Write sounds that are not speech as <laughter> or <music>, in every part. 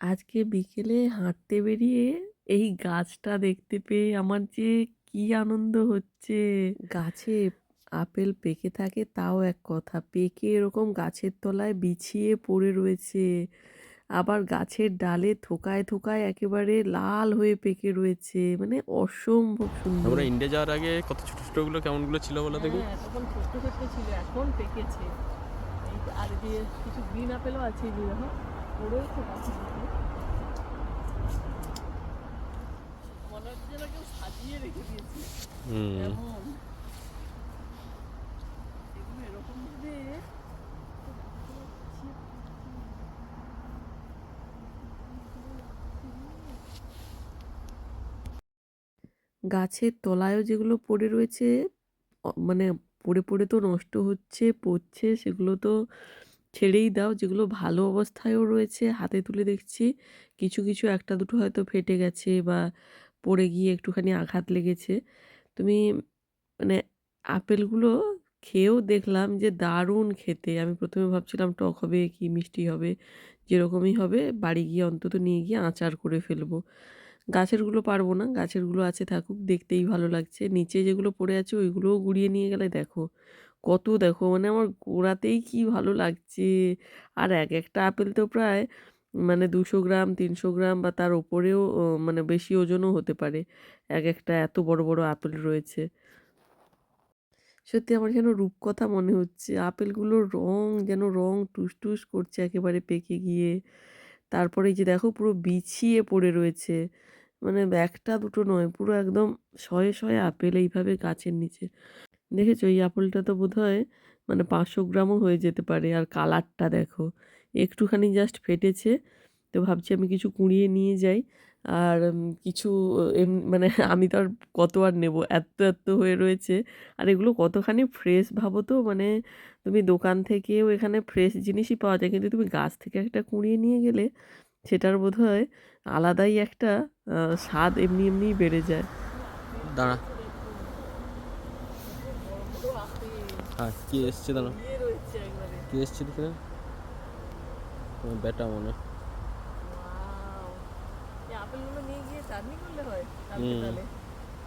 আজকে বিকেলে হাঁটতে বেরিয়ে এই গাছটা দেখতে পেয়ে আমার যে কি আনন্দ হচ্ছে। গাছে আপেল পেকে থাকে তাও এক কথা পেকে এরকম গাছের তলায় বিছিয়ে পড়ে রয়েছে। আবার গাছের ডালে থোকায় থোকায় একেবারে লাল হয়ে পেকে রয়েছে মানে অসম্ভব সুন্দর। আমরা ইন্ডিয়া যাওয়ার আগে কত ছোট ছোটগুলো কেমনগুলো ছিল বলো দেখি? হ্যাঁ তখন ছোট্ট ছোট্ট ছিল এখন পেকেছে। এই আর দিয়ে কিছু গ্রিন আপেলও আছে এই যে গাছের তলায়ও যেগুলো পড়ে রয়েছে মানে পড়ে পড়ে তো নষ্ট হচ্ছে পড়ছে সেগুলো তো ছেড়েই দাও, যেগুলো ভালো অবস্থায়ও রয়েছে। হাতে তুলে দেখছি, কিছু কিছু একটা, দুটো হয়তো ফেটে গেছে বা পড়ে গিয়ে একটুখানি আঘাত লেগেছে। তুমি মানে আপেলগুলো খেয়েও দেখলাম যে দারুণ খেতে। আমি প্রথমে ভাবছিলাম টক হবে কি মিষ্টি হবে, যেরকমই হবে, বাড়ি গিয়ে অন্তত নিয়ে গিয়ে আচার করে ফেলব। গাছেরগুলো পারব না, গাছেরগুলো আছে থাকুক, দেখতেই ভালো লাগছে। নিচে যেগুলো পড়ে আছে, ওইগুলোও গুড়িয়ে নিয়ে গেলে দেখো কত দেখো মানে আমার গোড়াতেই কি ভালো লাগছে। আর এক একটা আপেল তো প্রায় মানে দুশো গ্রাম, তিনশো গ্রাম বা তার ওপরেও মানে বেশি ওজনও হতে পারে। এক একটা এত বড় বড় আপেল রয়েছে। সত্যি আমার যেন রূপকথা মনে হচ্ছে। আপেলগুলোর রং যেন রং টুসটুস করছে একেবারে পেকে গিয়ে। তারপরে যে দেখো পুরো বিছিয়ে পড়ে রয়েছে। মানে একটা দুটো নয়, পুরো একদম শয়ে শয়ে আপেল এইভাবে গাছের নিচে। দেখেছ? এই আপেলটা তো বোধহয় মানে পাঁচশো গ্রামও হয়ে যেতে পারে। আর কালারটা দেখো, একটুখানি জাস্ট ফেটেছে। তো ভাবছি আমি কিছু কুড়িয়ে নিয়ে যাই। আর কিছু, এম মানে <laughs> আমি তো আর কত আর নেব? এত এত হয়ে রয়েছে। আর এগুলো কতখানি ফ্রেশ ভাবো তো? মানে তুমি দোকান থেকেও এখানে ফ্রেশ জিনিসই পাওয়া যায়। কিন্তু তুমি গাছ থেকে একটা কুড়িয়ে নিয়ে গেলে সেটার বোধহয় আলাদাই একটা স্বাদ এমনি এমনিই বেড়ে যায়। দাঁড়া। হ্যাঁ কি এসছে দাঁড়া কি এসছে দেখে তোমার বেটা মনে। এই আপেলগুলো নিয়ে গিয়ে চাটনি করলে হয়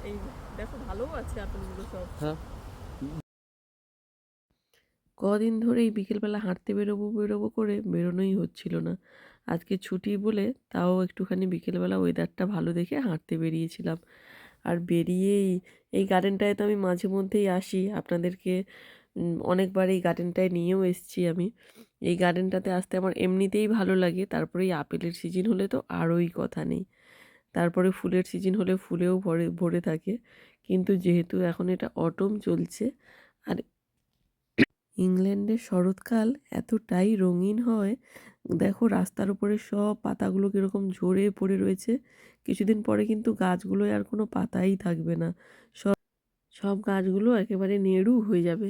এই দেখো ভালো আছে আপেলগুলো সব। হ্যাঁ। কদিন ধরে এই বিকেলবেলা হাঁটতে বেরোবো বেরোবো করে বেরোনোই হচ্ছিল না। আজকে ছুটি বলে তাও একটুখানি বিকেলবেলা ওয়েদারটা ভালো দেখে হাঁটতে বেরিয়েছিলাম। আর বেরিয়েই এই গার্ডেনটায় তো আমি মাঝে মধ্যেই আসি। আপনাদেরকে অনেকবার এই গার্ডেনটায় নিয়েও এসেছি আমি। এই গার্ডেনটাতে আসতে আমার এমনিতেই ভালো লাগে। তারপরে এই আপেলের সিজন হলে তো আরোই কথা নেই। তারপরে ফুলের সিজন হলে ফুলেও ভরে ভরে থাকে। কিন্তু যেহেতু এখন এটা অটম চলছে, আর ইংল্যান্ডের শরৎকাল এতটাই রঙিন হয়। দেখো রাস্তার উপরে সব পাতাগুলো কীরকম ঝরে পড়ে রয়েছে। কিছুদিন পরে কিন্তু গাছগুলোয় আর কোনো পাতাই থাকবে না। সব সব গাছগুলো একেবারে নেড়ু হয়ে যাবে।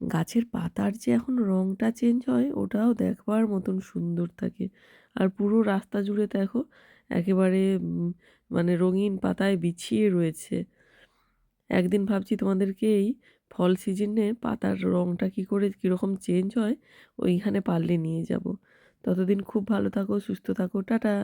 গাছের পাতার যে এখন রঙটা চেঞ্জ হয়, ওটাও দেখবার মতন সুন্দর থাকে। আর পুরো রাস্তা জুড়ে দেখো একেবারে মানে রঙিন পাতায় বিছিয়ে রয়েছে। একদিন ভাবছি তোমাদেরকে এই ফল সিজনে পাতার রঙটা কী করে, কীরকম চেঞ্জ হয়, ওইখানে পারলে নিয়ে যাব। ততদিন খুব ভালো থাকো, সুস্থ থাকো, টাটা।